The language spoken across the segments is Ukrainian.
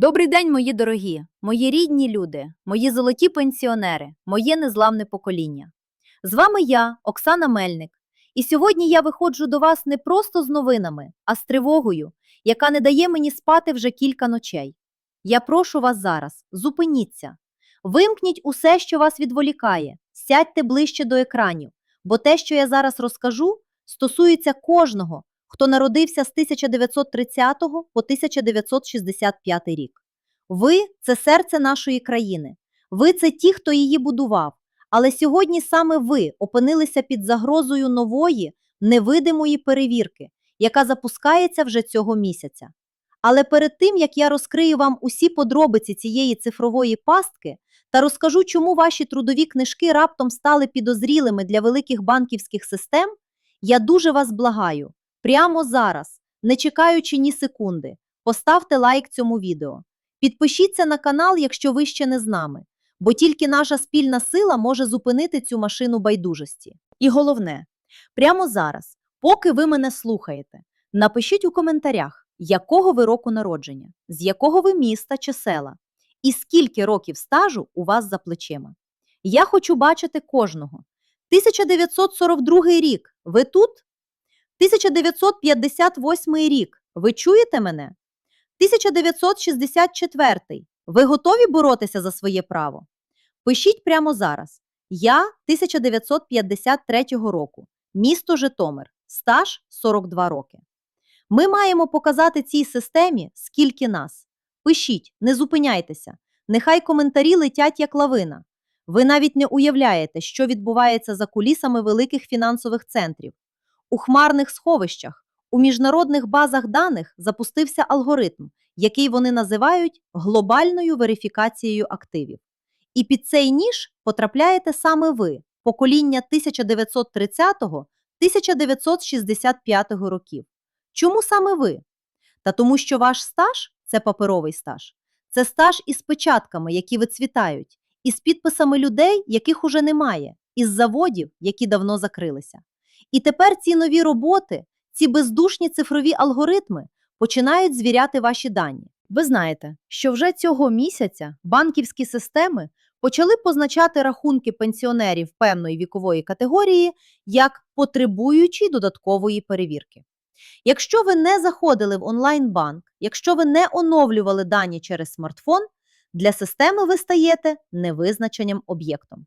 Добрий день, мої дорогі, мої рідні люди, мої золоті пенсіонери, моє незламне покоління. З вами я, Оксана Мельник, і сьогодні я виходжу до вас не просто з новинами, а з тривогою, яка не дає мені спати вже кілька ночей. Я прошу вас зараз, зупиніться, вимкніть усе, що вас відволікає, сядьте ближче до екранів, бо те, що я зараз розкажу, стосується кожного, хто народився з 1930 по 1965 рік. Ви це серце нашої країни. Ви це ті, хто її будував. Але сьогодні саме ви опинилися під загрозою нової, невидимої перевірки, яка запускається вже цього місяця. Але перед тим, як я розкрию вам усі подробиці цієї цифрової пастки та розкажу, чому ваші трудові книжки раптом стали підозрілими для великих банківських систем, я дуже вас благаю, прямо зараз, не чекаючи ні секунди, поставте лайк цьому відео. Підпишіться на канал, якщо ви ще не з нами, бо тільки наша спільна сила може зупинити цю машину байдужості. І головне, прямо зараз, поки ви мене слухаєте, напишіть у коментарях, якого ви року народження, з якого ви міста чи села, і скільки років стажу у вас за плечима. Я хочу бачити кожного. 1942 рік. Ви тут? 1958 рік. Ви чуєте мене? 1964. Ви готові боротися за своє право? Пишіть прямо зараз. Я 1953 року. Місто Житомир. Стаж 42 роки. Ми маємо показати цій системі, скільки нас. Пишіть, не зупиняйтеся. Нехай коментарі летять як лавина. Ви навіть не уявляєте, що відбувається за кулісами великих фінансових центрів. У хмарних сховищах, у міжнародних базах даних запустився алгоритм, який вони називають глобальною верифікацією активів. І під цей ніж потрапляєте саме ви, покоління 1930-1965 років. Чому саме ви? Та тому, що ваш стаж це паперовий стаж, це стаж із печатками, які вицвітають, із підписами людей, яких уже немає, із заводів, які давно закрилися. І тепер ці нові роботи, ці бездушні цифрові алгоритми починають звіряти ваші дані. Ви знаєте, що вже цього місяця банківські системи почали позначати рахунки пенсіонерів певної вікової категорії як потребуючі додаткової перевірки. Якщо ви не заходили в онлайн-банк, якщо ви не оновлювали дані через смартфон, для системи ви стаєте невизначеним об'єктом.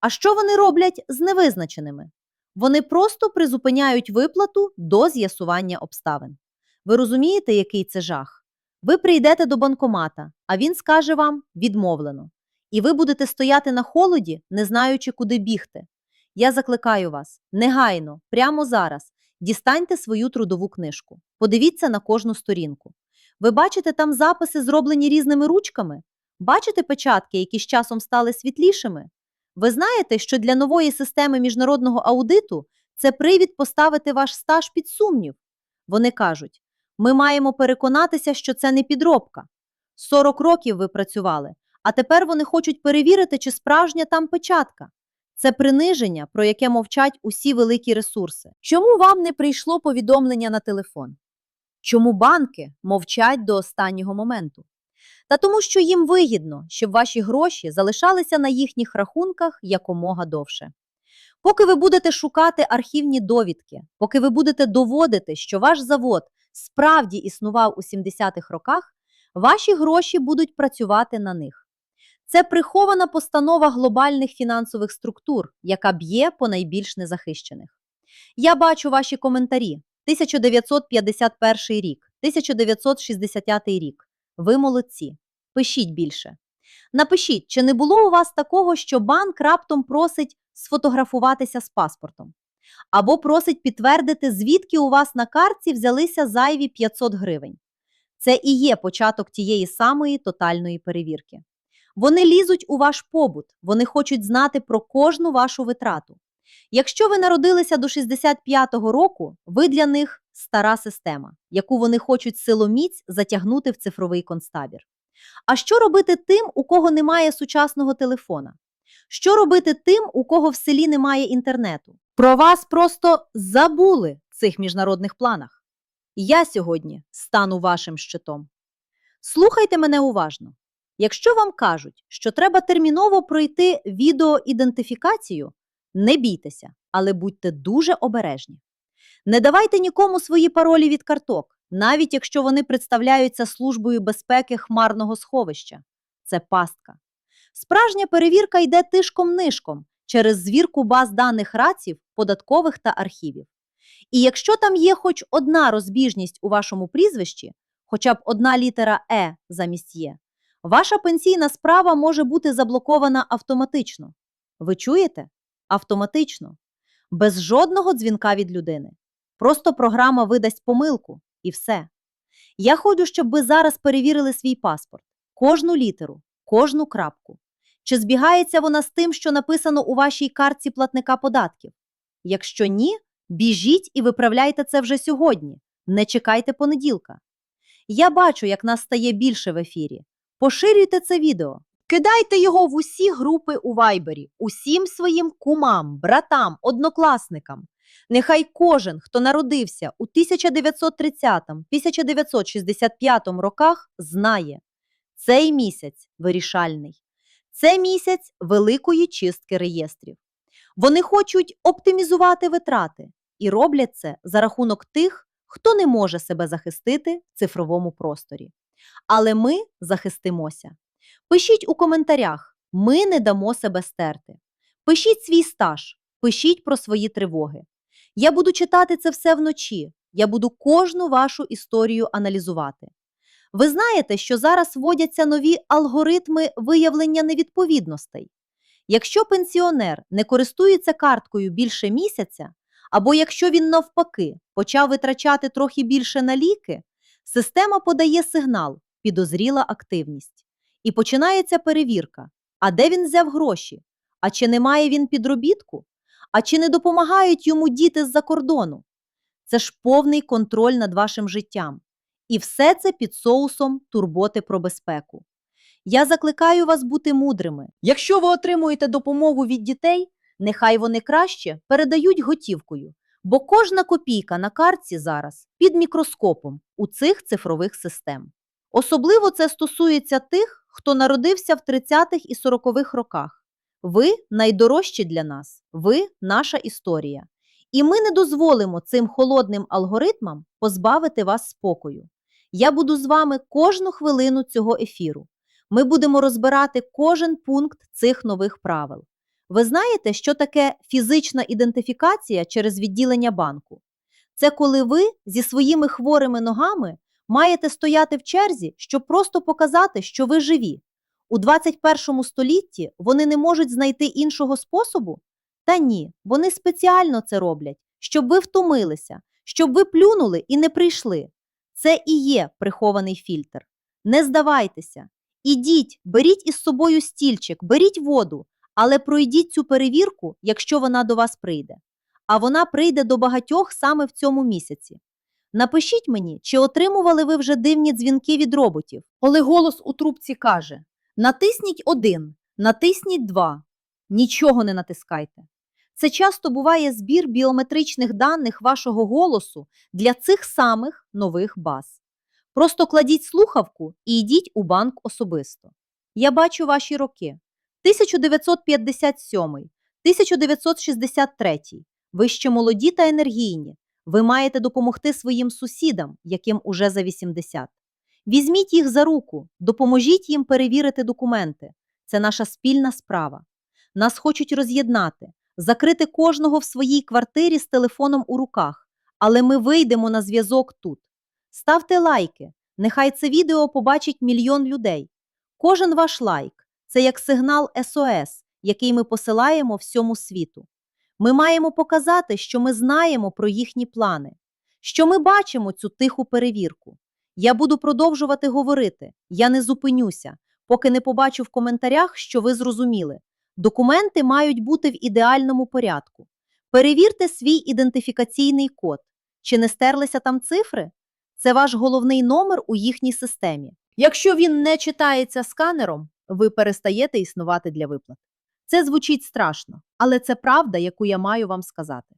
А що вони роблять з невизначеними? Вони просто призупиняють виплату до з'ясування обставин. Ви розумієте, який це жах? Ви прийдете до банкомата, а він скаже вам відмовлено. І ви будете стояти на холоді, не знаючи, куди бігти. Я закликаю вас негайно, прямо зараз, дістаньте свою трудову книжку. Подивіться на кожну сторінку. Ви бачите там записи, зроблені різними ручками? Бачите печатки, які з часом стали світлішими? Ви знаєте, що для нової системи міжнародного аудиту це привід поставити ваш стаж під сумнів. Вони кажуть: ми маємо переконатися, що це не підробка. 40 років ви працювали, а тепер вони хочуть перевірити, чи справжня там печатка. Це приниження, про яке мовчать усі великі ресурси. Чому вам не прийшло повідомлення на телефон? Чому банки мовчать до останнього моменту? Та тому, що їм вигідно, щоб ваші гроші залишалися на їхніх рахунках якомога довше. Поки ви будете шукати архівні довідки, поки ви будете доводити, що ваш завод справді існував у 70-х роках, ваші гроші будуть працювати на них. Це прихована постанова глобальних фінансових структур, яка б'є по найбільш незахищених. Я бачу ваші коментарі. 1951 рік, 1960 рік. Ви молодці. Пишіть більше. Напишіть, чи не було у вас такого, що банк раптом просить сфотографуватися з паспортом, або просить підтвердити, звідки у вас на картці взялися зайві 500 гривень. Це і є початок тієї самої тотальної перевірки. Вони лізуть у ваш побут, вони хочуть знати про кожну вашу витрату. Якщо ви народилися до 65-го року, ви для них стара система, яку вони хочуть силоміць затягнути в цифровий концтабір. А що робити тим, у кого немає сучасного телефона? Що робити тим, у кого в селі немає інтернету? Про вас просто забули в цих міжнародних планах. Я сьогодні стану вашим щитом. Слухайте мене уважно. Якщо вам кажуть, що треба терміново пройти відеоідентифікацію, не бійтеся, але будьте дуже обережні. Не давайте нікому свої паролі від карток, навіть якщо вони представляються службою безпеки хмарного сховища. Це пастка. Справжня перевірка йде тишком-нишком через звірку баз даних раців, податкових та архівів. І якщо там є хоч одна розбіжність у вашому прізвищі, хоча б одна літера Е замість Є, ваша пенсійна справа може бути заблокована автоматично. Ви чуєте? Автоматично. Без жодного дзвінка від людини. Просто програма видасть помилку і все. Я хочу, щоб ви зараз перевірили свій паспорт, кожну літеру, кожну крапку. Чи збігається вона з тим, що написано у вашій картці платника податків? Якщо ні, біжіть і виправляйте це вже сьогодні. Не чекайте понеділка. Я бачу, як нас стає більше в ефірі. Поширюйте це відео. Кидайте його в усі групи у Вайбері, усім своїм кумам, братам, однокласникам. Нехай кожен, хто народився у 1930-1965 роках, знає, цей місяць вирішальний. Це місяць великої чистки реєстрів. Вони хочуть оптимізувати витрати і роблять це за рахунок тих, хто не може себе захистити в цифровому просторі. Але ми захистимося. Пишіть у коментарях: ми не дамо себе стерти. Пишіть свій стаж, пишіть про свої тривоги. Я буду читати це все вночі. Я буду кожну вашу історію аналізувати. Ви знаєте, що зараз вводяться нові алгоритми виявлення невідповідностей. Якщо пенсіонер не користується карткою більше місяця, або якщо він навпаки почав витрачати трохи більше на ліки, система подає сигнал підозріла активність. І починається перевірка. А де він взяв гроші? А чи не має він підробітку? А чи не допомагають йому діти з-за кордону? Це ж повний контроль над вашим життям. І все це під соусом турботи про безпеку. Я закликаю вас бути мудрими. Якщо ви отримуєте допомогу від дітей, нехай вони краще передають готівкою, бо кожна копійка на картці зараз під мікроскопом у цих цифрових систем. Особливо це стосується тих, хто народився в 30-х і 40-х роках. Ви найдорожчі для нас, ви наша історія. І ми не дозволимо цим холодним алгоритмам позбавити вас спокою. Я буду з вами кожну хвилину цього ефіру. Ми будемо розбирати кожен пункт цих нових правил. Ви знаєте, що таке фізична ідентифікація через відділення банку? Це коли ви зі своїми хворими ногами маєте стояти в черзі, щоб просто показати, що ви живі. У 21 столітті вони не можуть знайти іншого способу? Та ні, вони спеціально це роблять, щоб ви втомилися, щоб ви плюнули і не прийшли. Це і є прихований фільтр. Не здавайтеся. Ідіть, беріть із собою стільчик, беріть воду, але пройдіть цю перевірку, якщо вона до вас прийде. А вона прийде до багатьох саме в цьому місяці. Напишіть мені, чи отримували ви вже дивні дзвінки від роботів, коли голос у трубці каже: натисніть один, натисніть два, нічого не натискайте. Це часто буває збір біометричних даних вашого голосу для цих самих нових баз. Просто кладіть слухавку і йдіть у банк особисто. Я бачу ваші роки: 1957, 1963. Ви ще молоді та енергійні. Ви маєте допомогти своїм сусідам, яким уже за 80. Візьміть їх за руку, допоможіть їм перевірити документи. Це наша спільна справа. Нас хочуть роз'єднати, закрити кожного в своїй квартирі з телефоном у руках, але ми вийдемо на зв'язок тут. Ставте лайки, нехай це відео побачить мільйон людей. Кожен ваш лайк це як сигнал СОС, який ми посилаємо всьому світу. Ми маємо показати, що ми знаємо про їхні плани, що ми бачимо цю тиху перевірку. Я буду продовжувати говорити, я не зупинюся, поки не побачу в коментарях, що ви зрозуміли. Документи мають бути в ідеальному порядку. Перевірте свій ідентифікаційний код. Чи не стерлися там цифри? Це ваш головний номер у їхній системі. Якщо він не читається сканером, ви перестаєте існувати для виплат. Це звучить страшно, але це правда, яку я маю вам сказати.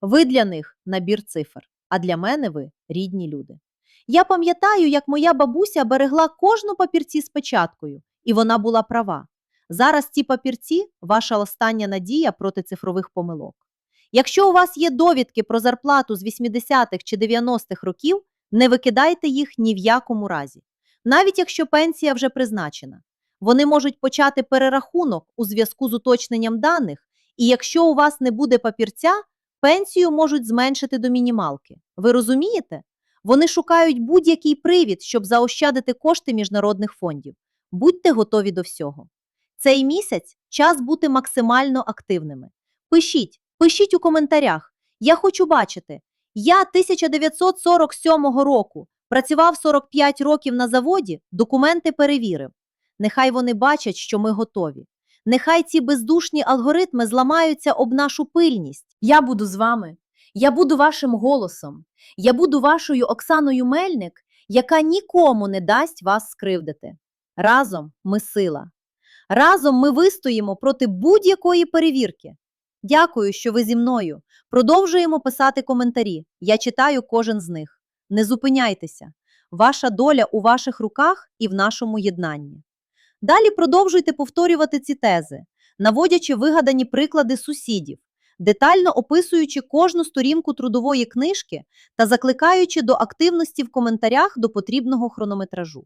Ви для них набір цифр, а для мене ви рідні люди. Я пам'ятаю, як моя бабуся берегла кожну папірці з печаткою, і вона була права. Зараз ці папірці ваша остання надія проти цифрових помилок. Якщо у вас є довідки про зарплату з 80-х чи 90-х років, не викидайте їх ні в якому разі. Навіть якщо пенсія вже призначена. Вони можуть почати перерахунок у зв'язку з уточненням даних, і якщо у вас не буде папірця, пенсію можуть зменшити до мінімалки. Ви розумієте? Вони шукають будь-який привід, щоб заощадити кошти міжнародних фондів. Будьте готові до всього. Цей місяць час бути максимально активними. Пишіть, пишіть у коментарях. Я хочу бачити. Я 1947 року працював 45 років на заводі, документи перевірив. Нехай вони бачать, що ми готові. Нехай ці бездушні алгоритми зламаються об нашу пильність. Я буду з вами. Я буду вашим голосом. Я буду вашою Оксаною Мельник, яка нікому не дасть вас скривдити. Разом ми сила. Разом ми вистоїмо проти будь-якої перевірки. Дякую, що ви зі мною. Продовжуємо писати коментарі. Я читаю кожен з них. Не зупиняйтеся. Ваша доля у ваших руках і в нашому єднанні. Далі продовжуйте повторювати ці тези, наводячи вигадані приклади сусідів, детально описуючи кожну сторінку трудової книжки та закликаючи до активності в коментарях до потрібного хронометражу.